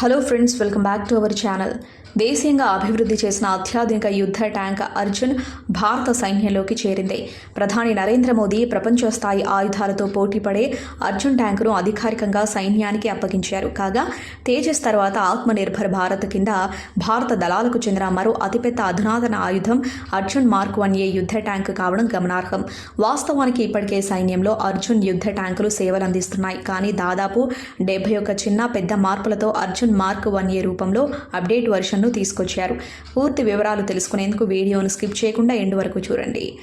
Hello friends welcome back to our channel దేశీయంగా అభివృద్ధి చేసిన అత్యాధునిక యుద్ధ ట్యాంక్ అర్జున్ భారత సైన్యంలోకి చేరింది. ప్రధాని నరేంద్ర మోదీ ప్రపంచ స్థాయి ఆయుధాలతో పోటీపడే అర్జున్ ట్యాంకును అధికారికంగా సైన్యానికి అప్పగించారు. కాగా తేజస్ తర్వాత ఆత్మనిర్భర్ భారత్ కింద భారత దళాలకు చెందిన మరో అతిపెద్ద అధునాతన ఆయుధం అర్జున్ మార్క్ వన్ ఏ యుద్ధ ట్యాంక్ కావడం గమనార్హం. వాస్తవానికి ఇప్పటికే సైన్యంలో అర్జున్ యుద్ధ ట్యాంకులు సేవలందిస్తున్నాయి. కానీ దాదాపు డెబ్బై ఒక చిన్న పెద్ద మార్పులతో అర్జున్ మార్క్ వన్ ఏ రూపంలో అప్డేట్ వర్షన్ను తీసుకొచ్చారు. పూర్తి వివరాలు తెలుసుకునేందుకు వీడియోను స్కిప్ చేయకుండా ఎండు వరకు చూడండి.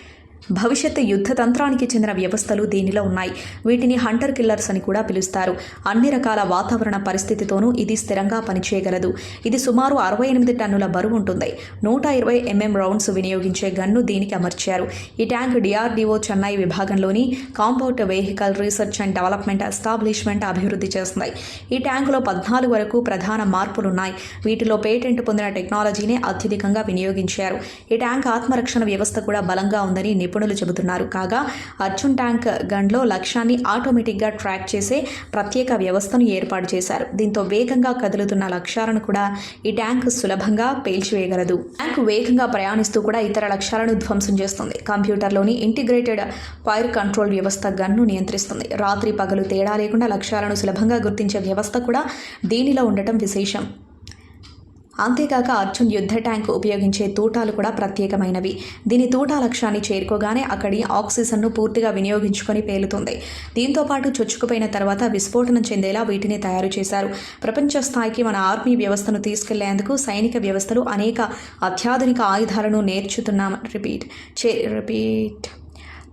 భవిష్యత్తు యుద్ధ తంత్రానికి చెందిన వ్యవస్థలు దీనిలో ఉన్నాయి. వీటిని హంటర్ కిల్లర్స్ అని కూడా పిలుస్తారు. అన్ని రకాల వాతావరణ పరిస్థితితోనూ ఇది స్థిరంగా పనిచేయగలదు. ఇది సుమారు అరవై ఎనిమిది టన్నుల బరువు ఉంటుంది. నూట ఇరవై ఎంఎం రౌండ్స్ వినియోగించే గన్ను దీనికి అమర్చారు. ఈ tank DRDO Chennai విభాగంలోని compound vehicle research and development establishment అభివృద్ధి చేస్తుంది ఈ ట్యాంకులో పద్నాలుగు వరకు ప్రధాన మార్పులున్నాయి. వీటిలో పేటెంట్ పొందిన టెక్నాలజీని అత్యధికంగా వినియోగించారు. ఈ ట్యాంక్ ఆత్మరక్షణ వ్యవస్థ కూడా బలంగా ఉందని నిపుణులు చెబుతున్నారు. కాగా అర్జున్ ట్యాంక్ గన్లో లక్ష్యాన్ని ఆటోమేటిక్గా ట్రాక్ చేసే ప్రత్యేక వ్యవస్థను ఏర్పాటు చేశారు. దీంతో వేగంగా కదులుతున్న లక్ష్యాలను కూడా ఈ ట్యాంక్ సులభంగా పేల్చివేయగలదు. ట్యాంక్ వేగంగా ప్రయాణిస్తూ కూడా ఇతర లక్ష్యాలను ధ్వంసం చేస్తుంది. కంప్యూటర్లోని ఇంటిగ్రేటెడ్ ఫైర్ కంట్రోల్ వ్యవస్థ గన్ను నియంత్రిస్తుంది. రాత్రి పగలు తేడా లేకుండా లక్ష్యాలను సులభంగా గుర్తించే వ్యవస్థ కూడా దీనిలో ఉండటం విశేషం. అంతేకాక అర్జున్ యుద్ధ ట్యాంక్ ఉపయోగించే తూటాలు కూడా ప్రత్యేకమైనవి. దీని తూటా లక్ష్యాన్ని చేరుకోగానే అక్కడి ఆక్సిజన్ను పూర్తిగా వినియోగించుకొని పేలుతుంది. దీంతో పాటు చొచ్చుకుపోయిన తర్వాత విస్ఫోటనం చెందేలా వీటిని తయారు చేశారు. ప్రపంచ స్థాయికి మన ఆర్మీ వ్యవస్థను తీసుకెళ్ళేందుకు సైనిక వ్యవస్థలు అనేక అత్యాధునిక ఆయుధాలను నేర్చుతున్నాం. రిపీట్. చే రిపీట్.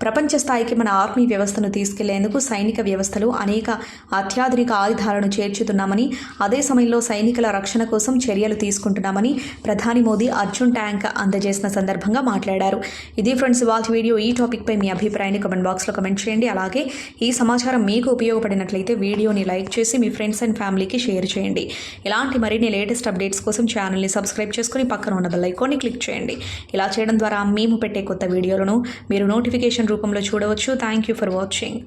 ప్రపంచ స్థాయికి మన ఆర్మీ వ్యవస్థను తీసుకెళ్ళేందుకు సైనిక వ్యవస్థలు అనేక అత్యాధునిక ఆయుధాలను చేర్చుతున్నామని అదే సమయంలో సైనికుల రక్షణ కోసం చర్యలు తీసుకుంటున్నామని ప్రధాని మోదీ అర్జున్ ట్యాంక్ అందజేసిన సందర్భంగా మాట్లాడారు. ఇది ఫ్రెండ్స్ వాళ్ళ వీడియో ఈ టాపిక్పై మీ అభిప్రాయాన్ని కమెంట్ బాక్స్లో కమెంట్ చేయండి. అలాగే ఈ సమాచారం మీకు ఉపయోగపడినట్లయితే వీడియోని లైక్ చేసి మీ ఫ్రెండ్స్ అండ్ ఫ్యామిలీకి షేర్ చేయండి. ఇలాంటి మరిన్ని లేటెస్ట్ అప్డేట్స్ కోసం ఛానల్ని సబ్స్క్రైబ్ చేసుకుని పక్కన ఉన్న బెల్ ఐకాన్ని క్లిక్ చేయండి. ఇలా చేయడం ద్వారా మేము పెట్టే కొత్త వీడియోలను మీరు నోటిఫికేషన్ రూపంలో చూడవచ్చు. Thank you for watching